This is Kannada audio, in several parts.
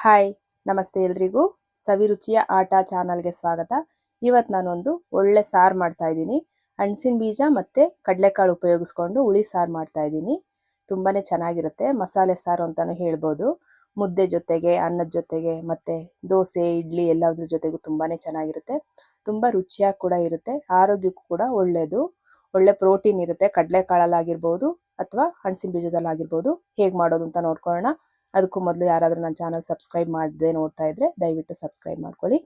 ಹಾಯ್, ನಮಸ್ತೆ ಎಲ್ರಿಗೂ. ಸವಿರುಚಿಯ ಆಟ ಚಾನಲ್ಗೆ ಸ್ವಾಗತ. ಇವತ್ತು ನಾನೊಂದು ಒಳ್ಳೆ ಸಾರು ಮಾಡ್ತಾ ಇದ್ದೀನಿ. ಹಣ್ಸಿನ ಬೀಜ ಮತ್ತು ಕಡಲೆಕಾಳು ಉಪಯೋಗಿಸ್ಕೊಂಡು ಹುಳಿ ಸಾರು ಮಾಡ್ತಾ ಇದ್ದೀನಿ. ತುಂಬಾ ಚೆನ್ನಾಗಿರುತ್ತೆ, ಮಸಾಲೆ ಸಾರು ಅಂತಲೂ ಹೇಳ್ಬೋದು. ಮುದ್ದೆ ಜೊತೆಗೆ, ಅನ್ನದ ಜೊತೆಗೆ, ಮತ್ತು ದೋಸೆ, ಇಡ್ಲಿ ಎಲ್ಲದ್ರ ಜೊತೆಗೂ ತುಂಬಾ ಚೆನ್ನಾಗಿರುತ್ತೆ. ತುಂಬ ರುಚಿಯಾಗಿ ಕೂಡ ಇರುತ್ತೆ, ಆರೋಗ್ಯಕ್ಕೂ ಕೂಡ ಒಳ್ಳೆಯದು ಒಳ್ಳೆ ಪ್ರೋಟೀನ್ ಇರುತ್ತೆ, ಕಡಲೆಕಾಳಲ್ಲಾಗಿರ್ಬೋದು ಅಥವಾ ಹಣ್ಸಿನ ಬೀಜದಲ್ಲಾಗಿರ್ಬೋದು. ಹೇಗೆ ಮಾಡೋದು ಅಂತ ನೋಡ್ಕೊಳ್ಳೋಣ. ಅದಕ್ಕೂ ಮೊದಲು ಯಾರಾದರೂ ನನ್ನ ಚಾನಲ್ ಸಬ್ಸ್ಕ್ರೈಬ್ ಮಾಡದೆ ನೋಡ್ತಾ ಇದ್ರೆ ದಯವಿಟ್ಟು ಸಬ್ಸ್ಕ್ರೈಬ್ ಮಾಡ್ಕೊಳ್ಳಿ.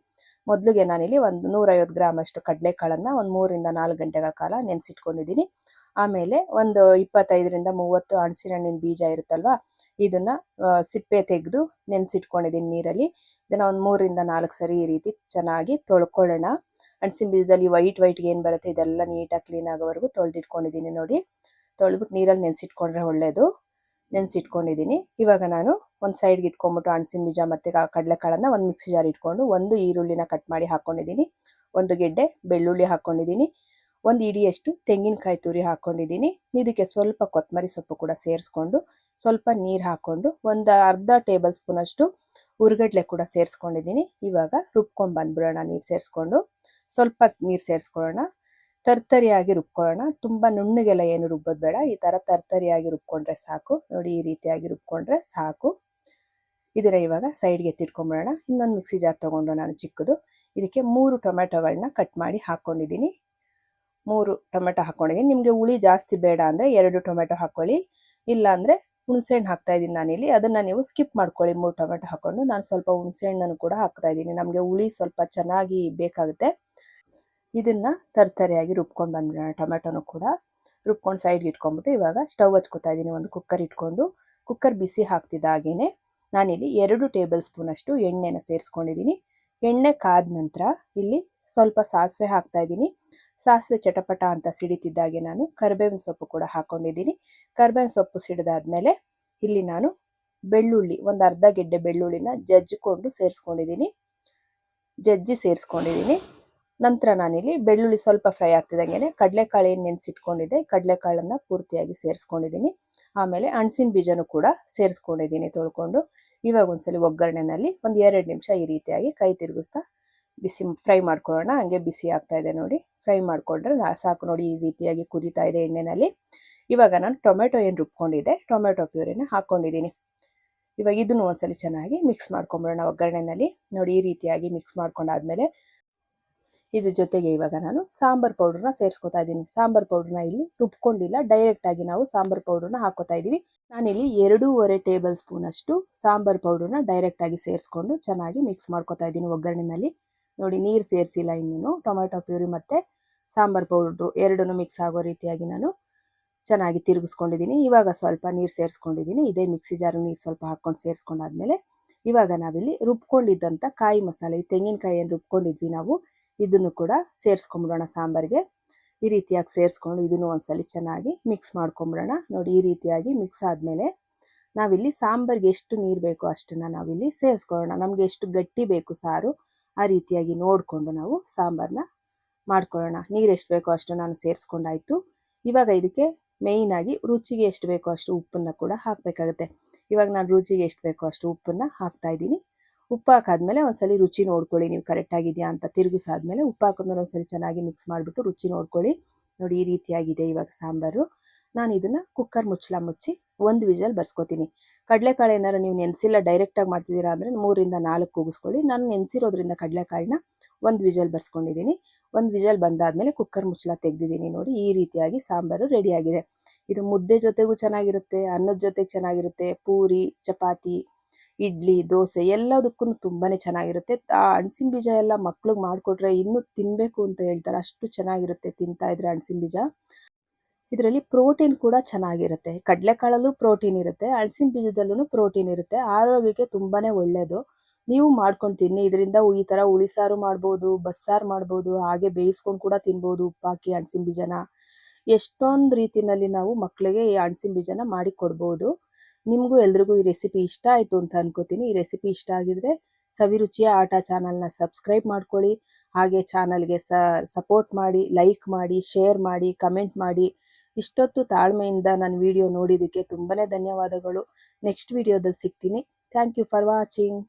ಮೊದಲಿಗೆ ನಾನಿಲ್ಲಿ ಒಂದು ನೂರೈವತ್ತು ಗ್ರಾಮ್ ಅಷ್ಟು ಕಡಲೆಕಾಳನ್ನು ಒಂದು ಮೂರಿಂದ ನಾಲ್ಕು ಗಂಟೆಗಳ ಕಾಲ ನೆನೆಸಿಟ್ಕೊಂಡಿದ್ದೀನಿ. ಆಮೇಲೆ ಒಂದು ಇಪ್ಪತ್ತೈದರಿಂದ ಮೂವತ್ತು ಹಣ್ಸಿನ ಹಣ್ಣಿನ ಬೀಜ ಇರುತ್ತಲ್ವಾ, ಇದನ್ನ ಸಿಪ್ಪೆ ತೆಗೆದು ನೆನೆಸಿಟ್ಕೊಂಡಿದ್ದೀನಿ ನೀರಲ್ಲಿ. ಇದನ್ನು ಒಂದು ಮೂರಿಂದ ನಾಲ್ಕು ಸರಿ ಈ ರೀತಿ ಚೆನ್ನಾಗಿ ತೊಳ್ಕೊಳ್ಳೋಣ. ಹಣ್ಸಿನ ಬೀಜದಲ್ಲಿ ವೈಟ್ ವೈಟ್ಗೆ ಏನು ಬರುತ್ತೆ ಇದೆಲ್ಲ ನೀಟಾಗಿ ಕ್ಲೀನ್ ಆಗೋವರೆಗೂ ತೊಳೆದಿಟ್ಕೊಂಡಿದ್ದೀನಿ ನೋಡಿ. ತೊಳೆದ್ಬಿಟ್ಟು ನೀರಲ್ಲಿ ನೆನೆಸಿಟ್ಕೊಂಡ್ರೆ ಒಳ್ಳೆಯದು ನೆನೆಸಿಟ್ಕೊಂಡಿದ್ದೀನಿ. ಇವಾಗ ನಾನು ಒಂದು ಸೈಡ್ಗೆ ಇಟ್ಕೊಂಡ್ಬಿಟ್ಟು ಹಣ್ಸಿನ ಬೀಜ ಮತ್ತು ಕಡಲೆಕಾಳನ್ನು ಒಂದು ಮಿಕ್ಸಿ ಜಾರ್ ಇಟ್ಕೊಂಡು ಒಂದು ಈರುಳ್ಳಿನ ಕಟ್ ಮಾಡಿ ಹಾಕ್ಕೊಂಡಿದ್ದೀನಿ ಒಂದು ಗೆಡ್ಡೆ ಬೆಳ್ಳುಳ್ಳಿ ಹಾಕ್ಕೊಂಡಿದ್ದೀನಿ ಒಂದು ಇಡಿಯಷ್ಟು ತೆಂಗಿನಕಾಯಿ ತುರಿ ಹಾಕ್ಕೊಂಡಿದ್ದೀನಿ ಇದಕ್ಕೆ ಸ್ವಲ್ಪ ಕೊತ್ತಂಬರಿ ಸೊಪ್ಪು ಕೂಡ ಸೇರಿಸ್ಕೊಂಡು ಸ್ವಲ್ಪ ನೀರು ಹಾಕ್ಕೊಂಡು ಒಂದು ಅರ್ಧ ಟೇಬಲ್ ಸ್ಪೂನಷ್ಟು ಉರುಗಡ್ಲೆ ಕೂಡ ಸೇರಿಸ್ಕೊಂಡಿದ್ದೀನಿ. ಇವಾಗ ರುಬ್ಕೊಂಡು ಬಂದ್ಬಿಡೋಣ ನೀರು ಸೇರಿಸ್ಕೊಂಡು. ಸ್ವಲ್ಪ ನೀರು ಸೇರಿಸ್ಕೊಳ್ಳೋಣ. ತರ್ತರಿಯಾಗಿ ರುಬ್ಕೊಳ್ಳೋಣ. ತುಂಬ ನುಣ್ಣಗೆಲ್ಲ ಏನು ರುಬ್ಬೋದು ಬೇಡ ಈ ಥರ ತರ್ತರಿಯಾಗಿ ರುಬ್ಕೊಂಡ್ರೆ ಸಾಕು. ನೋಡಿ ಈ ರೀತಿಯಾಗಿ ರುಬ್ಕೊಂಡ್ರೆ ಸಾಕು. ಇದರ ಇವಾಗ ಸೈಡ್ಗೆ ಎತ್ತಿಟ್ಕೊಂಬಿಡೋಣ. ಇನ್ನೊಂದು ಮಿಕ್ಸಿ ಜಾರ್ ತೊಗೊಂಡು ನಾನು ಚಿಕ್ಕದು. ಇದಕ್ಕೆ ಮೂರು ಟೊಮೆಟೊಗಳನ್ನ ಕಟ್ ಮಾಡಿ ಹಾಕ್ಕೊಂಡಿದ್ದೀನಿ ಮೂರು ಟೊಮೆಟೊ ಹಾಕ್ಕೊಂಡಿದ್ದೀನಿ ನಿಮಗೆ ಹುಳಿ ಜಾಸ್ತಿ ಬೇಡ ಅಂದರೆ ಎರಡು ಟೊಮೆಟೊ ಹಾಕ್ಕೊಳ್ಳಿ ಇಲ್ಲಾಂದರೆ ಹುಣಸೆಹಣ್ಣು ಹಾಕ್ತಾ ಇದ್ದೀನಿ ನಾನಿಲ್ಲಿ ಅದನ್ನು ನೀವು ಸ್ಕಿಪ್ ಮಾಡ್ಕೊಳ್ಳಿ. ಮೂರು ಟೊಮೆಟೊ ಹಾಕ್ಕೊಂಡು ನಾನು ಸ್ವಲ್ಪ ಹುಣಸೆಹಣ್ಣನ್ನು ಕೂಡ ಹಾಕ್ತಾ ಇದ್ದೀನಿ. ನಮಗೆ ಹುಳಿ ಸ್ವಲ್ಪ ಚೆನ್ನಾಗಿ ಬೇಕಾಗುತ್ತೆ. ಇದನ್ನ ತರ್ತರಿಯಾಗಿ ರುಬ್ಕೊಂಡು ಬಂದ್ಬಿಡೋಣ ಟೊಮೆಟೊನು ಕೂಡ ರುಬ್ಕೊಂಡು ಸೈಡ್ಗೆ ಇಟ್ಕೊಂಡ್ಬಿಟ್ಟು ಇವಾಗ ಸ್ಟವ್ ಹಚ್ಕೋತಾ ಇದ್ದೀನಿ ಒಂದು ಕುಕ್ಕರ್ ಇಟ್ಕೊಂಡು ಕುಕ್ಕರ್ ಬಿಸಿ ಹಾಕ್ತಿದ್ದಾಗೇ ನಾನಿಲ್ಲಿ ಎರಡು ಟೇಬಲ್ ಸ್ಪೂನಷ್ಟು ಎಣ್ಣೆನ ಸೇರಿಸ್ಕೊಂಡಿದ್ದೀನಿ ಎಣ್ಣೆ ಕಾದ ನಂತರ ಇಲ್ಲಿ ಸ್ವಲ್ಪ ಸಾಸಿವೆ ಹಾಕ್ತಾ ಇದ್ದೀನಿ ಸಾಸಿವೆ ಚಟಪಟ ಅಂತ ಸಿಡಿತಿದ್ದಾಗೆ ನಾನು ಕರ್ಬೇವಿನ ಸೊಪ್ಪು ಕೂಡ ಹಾಕ್ಕೊಂಡಿದ್ದೀನಿ ಕರ್ಬೇವಿನ ಸೊಪ್ಪು ಸಿಡಿದಾದ್ಮೇಲೆ ಇಲ್ಲಿ ನಾನು ಬೆಳ್ಳುಳ್ಳಿ, ಒಂದು ಅರ್ಧ ಗೆಡ್ಡೆ ಬೆಳ್ಳುಳ್ಳಿನ ಜಜ್ಜಿಕೊಂಡು ಸೇರಿಸ್ಕೊಂಡಿದ್ದೀನಿ ಜಜ್ಜಿ ಸೇರಿಸ್ಕೊಂಡಿದ್ದೀನಿ ನಂತರ ನಾನಿಲ್ಲಿ ಬೆಳ್ಳುಳ್ಳಿ ಸ್ವಲ್ಪ ಫ್ರೈ ಆಗ್ತಿದ್ದಂಗೆ ಕಡಲೆಕಾಳು ಏನು ನೆನೆಸಿಟ್ಕೊಂಡಿದ್ದೆ, ಕಡಲೆಕಾಳನ್ನು ಪೂರ್ತಿಯಾಗಿ ಸೇರಿಸ್ಕೊಂಡಿದ್ದೀನಿ. ಆಮೇಲೆ ಹಣ್ಸಿನ ಬೀಜನೂ ಕೂಡ ಸೇರಿಸ್ಕೊಂಡಿದ್ದೀನಿ ತೊಳ್ಕೊಂಡು. ಇವಾಗ ಒಂದ್ಸಲಿ ಒಗ್ಗರಣೆನಲ್ಲಿ ಒಂದು ಎರಡು ನಿಮಿಷ ಈ ರೀತಿಯಾಗಿ ಕೈ ತಿರುಗಿಸ್ತಾ ಬಿಸಿ ಫ್ರೈ ಮಾಡ್ಕೊಳ್ಳೋಣ. ಹಂಗೆ ಬಿಸಿ ಆಗ್ತಾ ಇದೆ ನೋಡಿ. ಫ್ರೈ ಮಾಡಿಕೊಂಡ್ರೆ ಸಾಕು ನೋಡಿ ಈ ರೀತಿಯಾಗಿ ಕುದೀತಾ ಇದೆ ಎಣ್ಣೆನಲ್ಲಿ. ಇವಾಗ ನಾನು ಟೊಮೆಟೊ ಏನು ರುಬ್ಕೊಂಡಿದ್ದೆ, ಟೊಮೆಟೊ ಪ್ಯೂರಿನ ಹಾಕ್ಕೊಂಡಿದ್ದೀನಿ. ಇವಾಗ ಇದನ್ನು ಒಂದ್ಸಲಿ ಚೆನ್ನಾಗಿ ಮಿಕ್ಸ್ ಮಾಡ್ಕೊಂಬಿಡೋಣ ಒಗ್ಗರಣೆನಲ್ಲಿ. ನೋಡಿ ಈ ರೀತಿಯಾಗಿ ಮಿಕ್ಸ್ ಮಾಡ್ಕೊಂಡಾದ್ಮೇಲೆ ಇದ್ರ ಜೊತೆಗೆ ಇವಾಗ ನಾನು ಸಾಂಬಾರ್ ಪೌಡ್ರನ್ನ ಸೇರಿಸ್ಕೊತಾ ಇದ್ದೀನಿ. ಸಾಂಬಾರ್ ಪೌಡ್ರನ್ನ ಇಲ್ಲಿ ರುಬ್ಕೊಂಡಿಲ್ಲ. ಡೈರೆಕ್ಟ್ ಆಗಿ ನಾವು ಸಾಂಬಾರ್ ಪೌಡ್ರನ್ನ ಹಾಕೋತಾ ಇದ್ದೀವಿ. ನಾನಿಲ್ಲಿ ಎರಡೂವರೆ ಟೇಬಲ್ ಸ್ಪೂನ್ ಅಷ್ಟು ಸಾಂಬಾರ್ ಡೈರೆಕ್ಟ್ ಆಗಿ ಸೇರಿಸ್ಕೊಂಡು ಚೆನ್ನಾಗಿ ಮಿಕ್ಸ್ ಮಾಡ್ಕೊತಾ ಇದ್ದೀನಿ ಒಗ್ಗರಣೆನಲ್ಲಿ. ನೋಡಿ, ನೀರು ಸೇರಿಸಿಲ್ಲ ಇನ್ನೂ ಟೊಮೆಟೊ ಪ್ಯೂರಿ ಮತ್ತು ಸಾಂಬಾರ್ ಪೌಡ್ರು ಎರಡನ್ನೂ ಮಿಕ್ಸ್ ಆಗೋ ರೀತಿಯಾಗಿ ನಾನು ಚೆನ್ನಾಗಿ ತಿರುಗಿಸ್ಕೊಂಡಿದ್ದೀನಿ. ಇವಾಗ ಸ್ವಲ್ಪ ನೀರು ಸೇರಿಸ್ಕೊಂಡಿದ್ದೀನಿ. ಇದೇ ಮಿಕ್ಸಿ ಜಾರು ನೀರು ಸ್ವಲ್ಪ ಹಾಕ್ಕೊಂಡು ಸೇರಿಸ್ಕೊಂಡಾದ್ಮೇಲೆ ಇವಾಗ ನಾವಿಲ್ಲಿ ರುಬ್ಕೊಂಡಿದ್ದಂಥ ಕಾಯಿ ಮಸಾಲೆ ಈ ತೆಂಗಿನಕಾಯಿ ಏನು ರುಬ್ಕೊಂಡಿದ್ವಿ ನಾವು. ಇದನ್ನು ಕೂಡ ಸೇರಿಸ್ಕೊಂಬಿಡೋಣ ಸಾಂಬಾರಿಗೆ. ಈ ರೀತಿಯಾಗಿ ಸೇರಿಸ್ಕೊಂಡು ಇದನ್ನು ಒಂದ್ಸಲಿ ಚೆನ್ನಾಗಿ ಮಿಕ್ಸ್ ಮಾಡ್ಕೊಂಬಿಡೋಣ. ನೋಡಿ, ಈ ರೀತಿಯಾಗಿ ಮಿಕ್ಸ್ ಆದಮೇಲೆ ನಾವಿಲ್ಲಿ ಸಾಂಬಾರಿಗೆ ಎಷ್ಟು ನೀರು ಬೇಕೋ ಅಷ್ಟನ್ನು ನಾವಿಲ್ಲಿ ಸೇರಿಸ್ಕೊಳ್ಳೋಣ. ನಮಗೆ ಎಷ್ಟು ಗಟ್ಟಿ ಬೇಕು ಸಾರು, ಆ ರೀತಿಯಾಗಿ ನೋಡಿಕೊಂಡು ನಾವು ಸಾಂಬಾರನ್ನ ಮಾಡ್ಕೊಳ್ಳೋಣ. ನೀರು ಎಷ್ಟು ಬೇಕೋ ಅಷ್ಟು ನಾನು ಸೇರಿಸ್ಕೊಂಡಾಯ್ತು. ಇವಾಗ ಇದಕ್ಕೆ ಮೇಯ್ನಾಗಿ ರುಚಿಗೆ ಎಷ್ಟು ಬೇಕೋ ಅಷ್ಟು ಉಪ್ಪನ್ನು ಕೂಡ ಹಾಕಬೇಕಾಗುತ್ತೆ. ಇವಾಗ ನಾನು ರುಚಿಗೆ ಎಷ್ಟು ಬೇಕೋ ಅಷ್ಟು ಉಪ್ಪನ್ನು ಹಾಕ್ತಾ ಇದ್ದೀನಿ. ಉಪ್ಪು ಹಾಕಾದ್ಮೇಲೆ ಒಂದ್ಸಲಿ ರುಚಿ ನೋಡ್ಕೊಳ್ಳಿ. ನೀವು ಕರೆಕ್ಟಾಗಿದೆಯಾ ಅಂತ ತಿರುಗಿಸಾದ್ಮೇಲೆ ಉಪ್ಪು ಹಾಕಿದ್ಮೇಲೆ ಒಂದ್ಸಲಿ ಚೆನ್ನಾಗಿ ಮಿಕ್ಸ್ ಮಾಡಿಬಿಟ್ಟು ರುಚಿ ನೋಡ್ಕೊಳ್ಳಿ. ನೋಡಿ ಈ ರೀತಿಯಾಗಿದೆ ಇವಾಗ ಸಾಂಬಾರು. ನಾನು ಇದನ್ನು ಕುಕ್ಕರ್ ಮುಚ್ಚಲ ಮುಚ್ಚಿ ಒಂದು ವಿಜಲ್ ಬರ್ಸ್ಕೊತೀನಿ. ಕಡಲೆಕಾಳು ಏನಾರು ನೀವು ನೆನೆಸಿಲ್ಲ ಡೈರೆಕ್ಟಾಗಿ ಮಾಡ್ತಿದ್ದೀರಾ ಅಂದರೆ ಮೂರಿಂದ ನಾಲ್ಕು ಕೂಗಿಸ್ಕೊಳ್ಳಿ. ನಾನು ನೆನೆಸಿರೋದ್ರಿಂದ ಕಡಲೆಕಾಳನ್ನ ಒಂದು ವಿಜಲ್ ಬರ್ಸ್ಕೊಂಡಿದ್ದೀನಿ. ಒಂದು ವಿಜಲ್ ಬಂದಾದಮೇಲೆ ಕುಕ್ಕರ್ ಮುಚ್ಚಲ ತೆಗ್ದಿದ್ದೀನಿ ನೋಡಿ ಈ ರೀತಿಯಾಗಿ ಸಾಂಬಾರು ರೆಡಿಯಾಗಿದೆ ಇದು ಮುದ್ದೆ ಜೊತೆಗೂ ಚೆನ್ನಾಗಿರುತ್ತೆ, ಅನ್ನದ ಜೊತೆಗೆ ಚೆನ್ನಾಗಿರುತ್ತೆ, ಪೂರಿ, ಚಪಾತಿ ಇಡ್ಲಿ, ದೋಸೆ ಎಲ್ಲದಕ್ಕೂ ತುಂಬಾ ಚೆನ್ನಾಗಿರುತ್ತೆ. ಆ ಹಣ್ಸಿನ ಬೀಜ ಎಲ್ಲ ಮಕ್ಳಿಗೆ ಮಾಡಿಕೊಟ್ರೆ ಇನ್ನೂ ತಿನ್ನಬೇಕು ಅಂತ ಹೇಳ್ತಾರೆ. ಅಷ್ಟು ಚೆನ್ನಾಗಿರುತ್ತೆ ತಿಂತಾ ಇದ್ರೆ ಹಣ್ಸಿನ ಬೀಜ. ಇದರಲ್ಲಿ ಪ್ರೋಟೀನ್ ಕೂಡ ಚೆನ್ನಾಗಿರುತ್ತೆ. ಕಡಲೆಕಾಳಲ್ಲೂ ಪ್ರೋಟೀನ್ ಇರುತ್ತೆ ಹಣ್ಸಿನ ಬೀಜದಲ್ಲೂ ಪ್ರೋಟೀನ್ ಇರುತ್ತೆ. ಆರೋಗ್ಯಕ್ಕೆ ತುಂಬಾ ಒಳ್ಳೆಯದು ನೀವು ಮಾಡ್ಕೊಂಡು ತಿನ್ನಿ. ಇದರಿಂದ ಈ ಥರ ಉಳಿಸಾರು ಮಾಡ್ಬೋದು, ಬಸ್ಸಾರು ಮಾಡ್ಬೋದು, ಹಾಗೆ ಬೇಯಿಸ್ಕೊಂಡು ಕೂಡ ತಿನ್ಬೋದು ಉಪ್ಪಾಕಿ ಹಣ್ಸಿನ ಬೀಜನ. ಎಷ್ಟೊಂದು ರೀತಿಯಲ್ಲಿ ನಾವು ಮಕ್ಕಳಿಗೆ ಈ ಹಣ್ಸಿನ ಬೀಜನ ಮಾಡಿ ಕೊಡ್ಬೋದು ನಿಮಗೂ ಎಲ್ರಿಗೂ ಈ ರೆಸಿಪಿ ಇಷ್ಟ ಆಯಿತು ಅಂತ ಅನ್ಕೋತೀನಿ. ಈ ರೆಸಿಪಿ ಇಷ್ಟ ಆಗಿದ್ರೆ ಸವಿರುಚಿಯ ಆಟ ಚಾನಲ್ನ ಸಬ್ಸ್ಕ್ರೈಬ್ ಮಾಡ್ಕೊಳ್ಳಿ. ಹಾಗೆ ಚಾನಲ್ಗೆ ಸಪೋರ್ಟ್ ಮಾಡಿ ಲೈಕ್ ಮಾಡಿ ಶೇರ್ ಮಾಡಿ ಕಮೆಂಟ್ ಮಾಡಿ. ಇಷ್ಟೊತ್ತು ತಾಳ್ಮೆಯಿಂದ ನನ್ನ ವಿಡಿಯೋ ನೋಡಿದ್ದಕ್ಕೆ ತುಂಬಾ ಧನ್ಯವಾದಗಳು. ನೆಕ್ಸ್ಟ್ ವಿಡಿಯೋದಲ್ಲಿ ಸಿಗ್ತೀನಿ. Thank you for watching